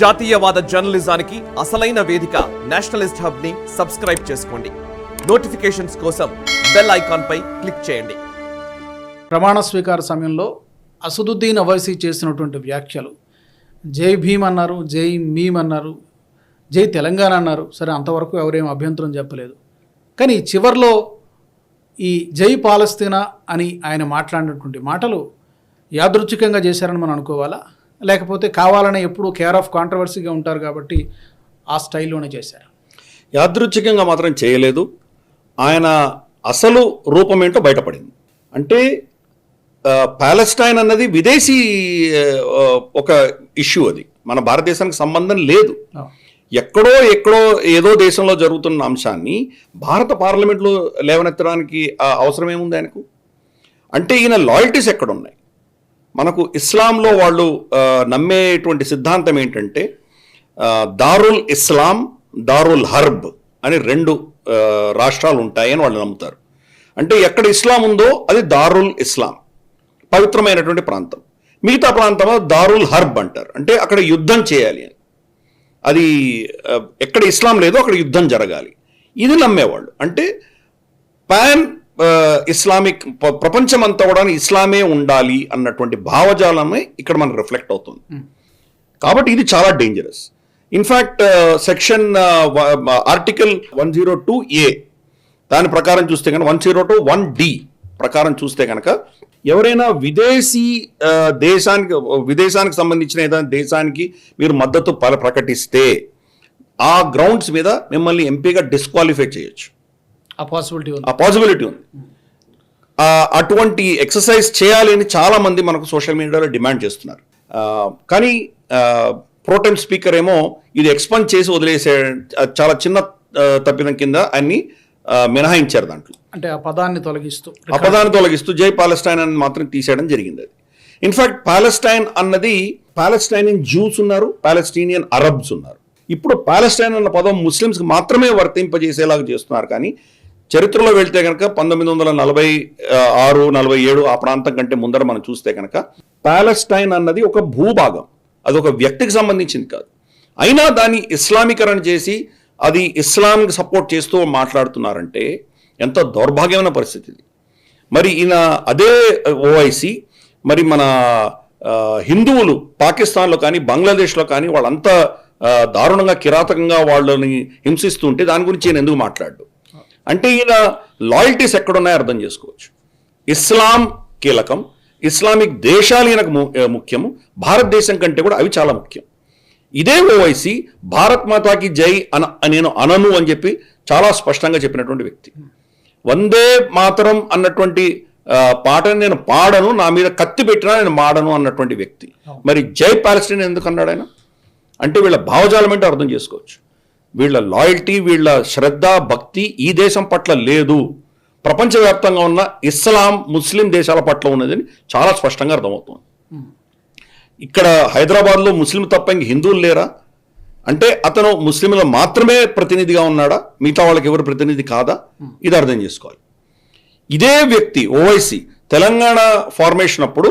జాతీయవాద జర్నలిజానికి అసలైన వేదిక నేషనలిస్ట్ హబ్ని సబ్స్క్రైబ్ చేసుకోండి. నోటిఫికేషన్స్ కోసం బెల్ ఐకాన్ పై క్లిక్ చేయండి. ప్రమాణ స్వీకార సమయంలో అసదుద్దీన్ అవైసీ చేసినటువంటి వ్యాఖ్యలు జై భీమ్ అన్నారు జై మీమ్ అన్నారు జై తెలంగాణ అన్నారు సరే అంతవరకు ఎవరేం అభ్యంతరం చెప్పలేదు. కానీ చివర్లో ఈ జై పాలస్తీనా అని ఆయన మాట్లాడినటువంటి మాటలు యాదృచ్ఛికంగా చేశారని మనం అనుకోవాలా? లేకపోతే కావాలనే ఎప్పుడు కేర్ ఆఫ్ కాంట్రవర్సీగా ఉంటారు కాబట్టి ఆ స్టైల్లోనే చేశారు. యాదృచ్ఛికంగా మాత్రం చేయలేదు. ఆయన అసలు రూపం ఏంటో బయటపడింది. అంటే ఆ, పాలెస్టైన్ అన్నది విదేశీ ఒక ఇష్యూ అది. మన భారతదేశానికి సంబంధం లేదు. ఎక్కడో ఎక్కడో ఏదో దేశంలో జరుగుతున్న అంశాన్ని భారత పార్లమెంట్లో లేవనెత్తడానికి అవసరం ఏముంది ఆయనకు? అంటే ఈయన లాయల్టీస్ ఎక్కడున్నాయి? మనకు ఇస్లాంలో వాళ్ళు నమ్మేటువంటి సిద్ధాంతం ఏంటంటే దారుల్ ఇస్లాం దారుల్ హర్బ్ అని రెండు రాష్ట్రాలు ఉంటాయని వాళ్ళు నమ్ముతారు. అంటే ఎక్కడ ఇస్లాం ఉందో అది దారుల్ ఇస్లాం పవిత్రమైనటువంటి ప్రాంతం. మిగతా ప్రాంతంలో దారుల్ హర్బ్ అంటారు. అంటే అక్కడ యుద్ధం చేయాలి అని. అది ఎక్కడ ఇస్లాం లేదో అక్కడ యుద్ధం జరగాలి. ఇది నమ్మేవాళ్ళు. అంటే పాన్ ఇస్లామిక్ ప్ర- ప్రపంచమంతా కూడా ఇస్లామే ఉండాలి అన్నటువంటి భావజాలమే ఇక్కడ మనకు రిఫ్లెక్ట్ అవుతుంది. కాబట్టి ఇది చాలా dangerous in fact section article one zero two A దాని ప్రకారం చూస్తే కనుక one zero two one D ప్రకారం చూస్తే కనుక ఎవరైనా విదేశీ దేశానికి విదేశానికి సంబంధించిన ఏదైనా దేశానికి మీరు మద్దతు ప్రకటిస్తే ఆ గ్రౌండ్స్ మీద మిమ్మల్ని ఎంపీగా డిస్క్వాలిఫై చేయొచ్చు. ఆ పాసిబిలిటీ ఉంది. ఆ పాసిబిలిటీ ఉంది. ఆ, అటువంటి ఎక్సర్సైజ్ చేయాలి అని చాలా మంది మనకు సోషల్ మీడియాలో డిమాండ్ చేస్తున్నారు. ఆ, కానీ ప్రోటెం స్పీకర్ ఏమో ఇది ఎక్స్పాండ్ చేసి వదిలేసే ఆ, చాలా చిన్న ఆ, తప్పిదం కింద అన్ని మినహాయించారు దాంట్లో. అంటే ఆ పదాన్ని తొలగిస్తూ అపదాన్ని తొలగిస్తూ జై పాలెస్టైన్ అని మాత్రం తీసేయడం జరిగింది అది. ఇన్ఫాక్ట్ పాలెస్టైన్ అన్నది పాలెస్టైనియన్ జూస్ ఉన్నారు పాలెస్టీనియన్ అరబ్స్ ఉన్నారు. ఇప్పుడు పాలెస్టైన్ అన్న పదం ముస్లిమ్స్కి మాత్రమే వర్తింపజేసేలాగా చేస్తున్నారు కానీ చరిత్రలో వెళ్తే కనుక పంతొమ్మిది వందల నలభై ఆరు నలభై ఏడు ఆ ప్రాంతం కంటే ముందర మనం చూస్తే కనుక పాలెస్టైన్ అన్నది ఒక భూభాగం. అది ఒక వ్యక్తికి సంబంధించింది కాదు. అయినా దాన్ని ఇస్లామీకరణ చేసి అది ఇస్లాంకి సపోర్ట్ చేస్తూ మాట్లాడుతున్నారంటే ఎంత దౌర్భాగ్యమైన పరిస్థితి ఇది. మరి ఈయన అదే ఓఐసి మరి మన హిందువులు పాకిస్తాన్లో కానీ బంగ్లాదేశ్లో కానీ వాళ్ళంతా దారుణంగా కిరాతకంగా వాళ్ళని హింసిస్తుంటే దాని గురించి నేను ఎందుకు మాట్లాడు అంటే ఈయన లాయల్టీస్ ఎక్కడున్నాయో అర్థం చేసుకోవచ్చు. ఇస్లాం కీలకం. ఇస్లామిక్ దేశాలు ఈయనకు ముఖ్యము. భారతదేశం కంటే కూడా అవి చాలా ముఖ్యం. ఇదే ఓవైసీ భారత్ మాతాకి జై అన నేను అనను అని చెప్పి చాలా స్పష్టంగా చెప్పినటువంటి వ్యక్తి. వందే మాతరం అన్నటువంటి పాటని నేను పాడను నా మీద కత్తి పెట్టినా నేను మాడను అన్నటువంటి వ్యక్తి. మరి జై పాలస్టీన్ ఎందుకు అన్నాడు ఆయన? అంటే వీళ్ళ భావజాలం అంటే అర్థం చేసుకోవచ్చు. వీళ్ళ లాయల్టీ వీళ్ళ శ్రద్ధ భక్తి ఈ దేశం పట్ల లేదు. ప్రపంచవ్యాప్తంగా ఉన్న ఇస్లాం ముస్లిం దేశాల పట్ల ఉన్నదని చాలా స్పష్టంగా అర్థమవుతుంది. ఇక్కడ హైదరాబాద్లో ముస్లిం తప్ప ఇంక హిందువులు లేరా? అంటే అతను ముస్లింల మాత్రమే ప్రతినిధిగా ఉన్నాడా? మిగతా వాళ్ళకి ఎవరు ప్రతినిధి కాదా? ఇది అర్థం చేసుకోవాలి. ఇదే వ్యక్తి ఓవైసీ తెలంగాణ ఫార్మేషన్ అప్పుడు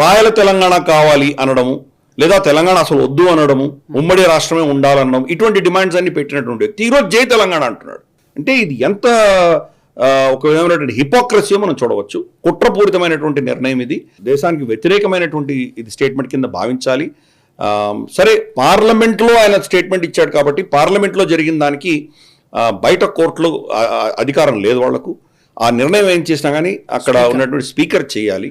రాయల తెలంగాణ కావాలి అనడము లేదా తెలంగాణ అసలు వద్దు అనడము ఉమ్మడి రాష్ట్రమే ఉండాలనడం ఇటువంటి డిమాండ్స్ అన్ని పెట్టినటువంటి వ్యక్తి ఈరోజు జై తెలంగాణ అంటున్నాడు. అంటే ఇది ఎంత ఒక విధమైనటువంటి హిపోక్రసీ మనం చూడవచ్చు. కుట్రపూరితమైనటువంటి నిర్ణయం ఇది. దేశానికి వ్యతిరేకమైనటువంటి ఇది స్టేట్మెంట్ కింద భావించాలి. సరే పార్లమెంట్లో ఆయన స్టేట్మెంట్ ఇచ్చాడు కాబట్టి పార్లమెంట్లో జరిగిన దానికి బయట కోర్టులో అధికారం లేదు వాళ్ళకు. ఆ నిర్ణయం ఏం చేసినా కానీ అక్కడ ఉన్నటువంటి స్పీకర్ చేయాలి.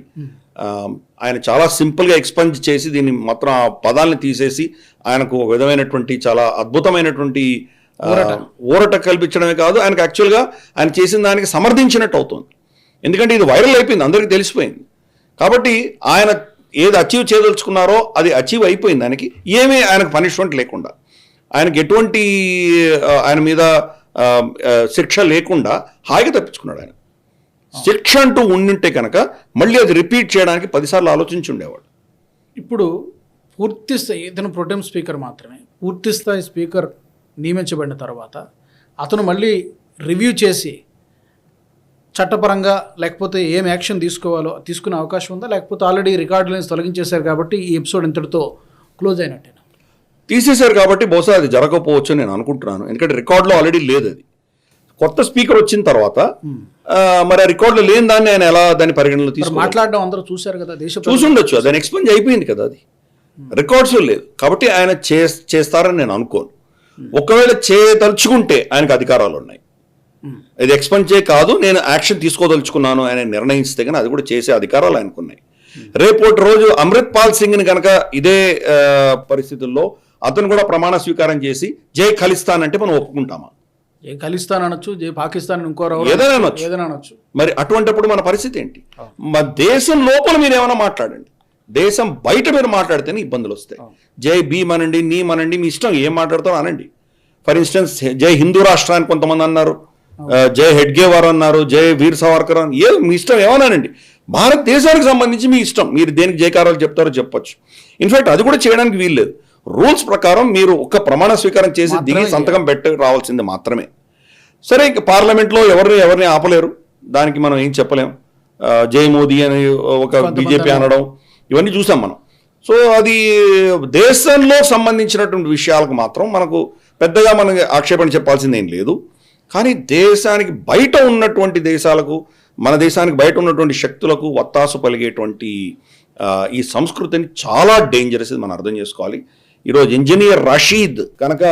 ఆయన చాలా సింపుల్గా ఎక్స్పంజ్ చేసి దీన్ని మాత్రం ఆ పదాలను తీసేసి ఆయనకు ఒక విధమైనటువంటి చాలా అద్భుతమైనటువంటి ఊరట. కల్పించడమే కాదు ఆయనకు యాక్చువల్గా ఆయన చేసిన దానికి సమర్థించినట్టు అవుతుంది. ఎందుకంటే ఇది వైరల్ అయిపోయింది అందరికీ తెలిసిపోయింది. కాబట్టి ఆయన ఏది అచీవ్ చేయదలుచుకున్నారో అది అచీవ్ అయిపోయింది ఆయనకి. ఏమీ ఆయనకు పనిష్మెంట్ లేకుండా. ఆయనకి ఎటువంటి ఆయన మీద శిక్ష లేకుండా హాయిగా తప్పించుకున్నాడు ఆయన. శిక్ష అంటూ ఉండింటే కనుక మళ్ళీ అది రిపీట్ చేయడానికి పదిసార్లు ఆలోచించి ఉండేవాడు. ఇప్పుడు పూర్తి స్థాయి ఇతను ప్రొటెం స్పీకర్ మాత్రమే. పూర్తి స్థాయి స్పీకర్ నియమించబడిన తర్వాత అతను మళ్ళీ రివ్యూ చేసి చట్టపరంగా లేకపోతే ఏం యాక్షన్ తీసుకోవాలో తీసుకునే అవకాశం ఉందా? లేకపోతే ఆల్రెడీ రికార్డులను తొలగించేశారు కాబట్టి ఈ ఎపిసోడ్ ఇంతటితో క్లోజ్ అయినట్టేనా? తీసేశారు కాబట్టి బహుశా అది జరగకపోవచ్చు అని నేను అనుకుంటున్నాను. ఎందుకంటే రికార్డులో ఆల్రెడీ లేదు అది కొత్త స్పీకర్ వచ్చిన తర్వాత మరి ఆ రికార్డులో లేని దాన్ని ఆయన ఎలా దాన్ని పరిగణలో తీసుకు మాట్లాడడం అందరూ చూశారు కదా దేశ. చూసుండొచ్చు దాని ఎక్స్పెంజ్ అయిపోయింది కదా అది. రికార్డ్స్ లేదు కాబట్టి ఆయన చే చేస్తారని నేను అనుకోను. ఒకవేళ చేయదలుచుకుంటే ఆయనకు అధికారాలు ఉన్నాయి. ఇది ఎక్స్పెండ్ చేయ కాదు నేను యాక్షన్ తీసుకోదలుచుకున్నాను ఆయన నిర్ణయిస్తే కానీ అది కూడా చేసే అధికారాలు ఆయనకు ఉన్నాయి. రేపటి రోజు అమృత్ పాల్ సింగ్ని కనుక ఇదే పరిస్థితుల్లో అతను కూడా ప్రమాణ స్వీకారం చేసి జై ఖలిస్తాన్ అంటే మనం ఒప్పుకుంటామా? ఏ ఖలిస్తాన్ అనొచ్చు ఏ పాకిస్తాన్ ఎవరు ఏదైనా అనొచ్చు. ఏదైనా అనొచ్చు. మరి అటువంటిప్పుడు మన పరిస్థితి ఏంటి? మన దేశం లోపల మీరు ఏమైనా మాట్లాడండి. దేశం బయట మీరు మాట్లాడితేనే ఇబ్బందులు వస్తాయి. జై భీమ్ అనండి నీ అనండి మీ ఇష్టం ఏం మాట్లాడతారో అనండి. ఫర్ ఇన్స్టెన్స్ జై హిందూ రాష్ట్రానికి కొంతమంది అన్నారు జై హెడ్గేవార్ అన్నారు జై వీర్ సావర్కర్ అని ఏ మీ ఇష్టం ఏమన్నానండి భారతదేశానికి సంబంధించి మీ ఇష్టం మీరు దేనికి జయకారాలు చెప్తారో చెప్పొచ్చు. ఇన్ఫాక్ట్ అది కూడా చేయడానికి వీల్లేదు. రూల్స్ ప్రకారం మీరు ఒక్క ప్రమాణ స్వీకారం చేసి దిగి సంతకం పెట్టి రావాల్సింది మాత్రమే. సరే ఇంక పార్లమెంట్లో ఎవరిని ఎవరిని ఆపలేరు? దానికి మనం ఏం చెప్పలేం. ఆ, జై మోదీ అని ఒక బీజేపీ. అనడం ఇవన్నీ చూసాం మనం. సో అది దేశంలో సంబంధించినటువంటి విషయాలకు మాత్రం మనకు పెద్దగా మనకి ఆక్షేపణ చెప్పాల్సింది ఏం లేదు. కానీ దేశానికి బయట ఉన్నటువంటి దేశాలకు మన దేశానికి బయట ఉన్నటువంటి శక్తులకు వత్తాసు పలిగేటువంటి ఈ సంస్కృతిని చాలా డేంజరస్ ఇది మనం అర్థం చేసుకోవాలి. ఈరోజు ఇంజనీర్ రషీద్ కనుక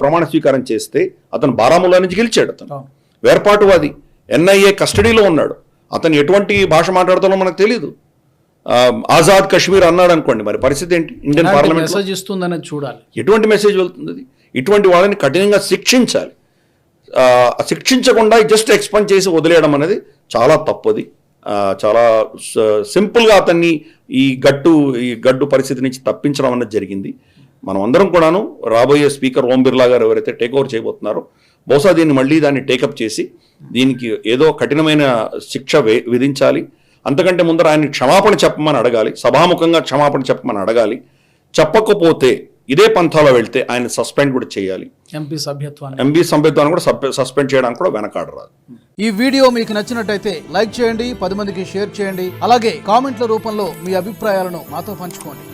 ప్రమాణ స్వీకారం చేస్తే అతను బారాముల్లా నుంచి గెలిచాడు అతను. వేర్పాటువాది ఎన్ఐఏ కస్టడీలో ఉన్నాడు. అతను ఎటువంటి భాష మాట్లాడుతాడో మనకు తెలియదు ఆజాద్ కశ్మీర్ అన్నాడు అనుకోండి మరి పరిస్థితి ఏంటి? ఇండియన్ పార్లమెంట్ మెసేజ్ ఇస్తుందనేది చూడాలి. ఎటువంటి మెసేజ్ వెళ్తుంది? ఇటువంటి వాళ్ళని కఠినంగా శిక్షించాలి. శిక్షించకుండా జస్ట్ ఎక్స్పెండ్ చేసి వదిలేయడం అనేది చాలా తప్పది. చాలా సింపుల్గా అతన్ని ఈ గట్టు ఈ గడ్డు పరిస్థితి నుంచి తప్పించడం అనేది జరిగింది. మనం అందరం కూడాను రాబోయే స్పీకర్ ఓం బిర్లా గారు ఎవరైతే టేక్ ఓవర్ చేయబోతున్నారో బహుశా దీన్ని మళ్ళీ దాన్ని టేకప్ చేసి దీనికి ఏదో కఠినమైన శిక్ష విధించాలి. అంతకంటే ముందర ఆయన క్షమాపణ చెప్పమని అడగాలి. సభాముఖంగా క్షమాపణ చెప్పమని అడగాలి. చెప్పకపోతే ఇదే పంథాలో వెళ్తే ఆయన సస్పెండ్ కూడా చేయాలి. ఎంపీ సభ్యత్వాన్ని. ఎంబీ సంబిత్వాన్ని కూడా సస్పె- సస్పెండ్ చేయడానికి కూడా వెనకాడరాదు ఈ వీడియో మీకు నచ్చినట్టయితే లైక్ చేయండి పది మందికి షేర్ చేయండి. అలాగే కామెంట్ల రూపంలో మీ అభిప్రాయాలను మాతో పంచుకోండి.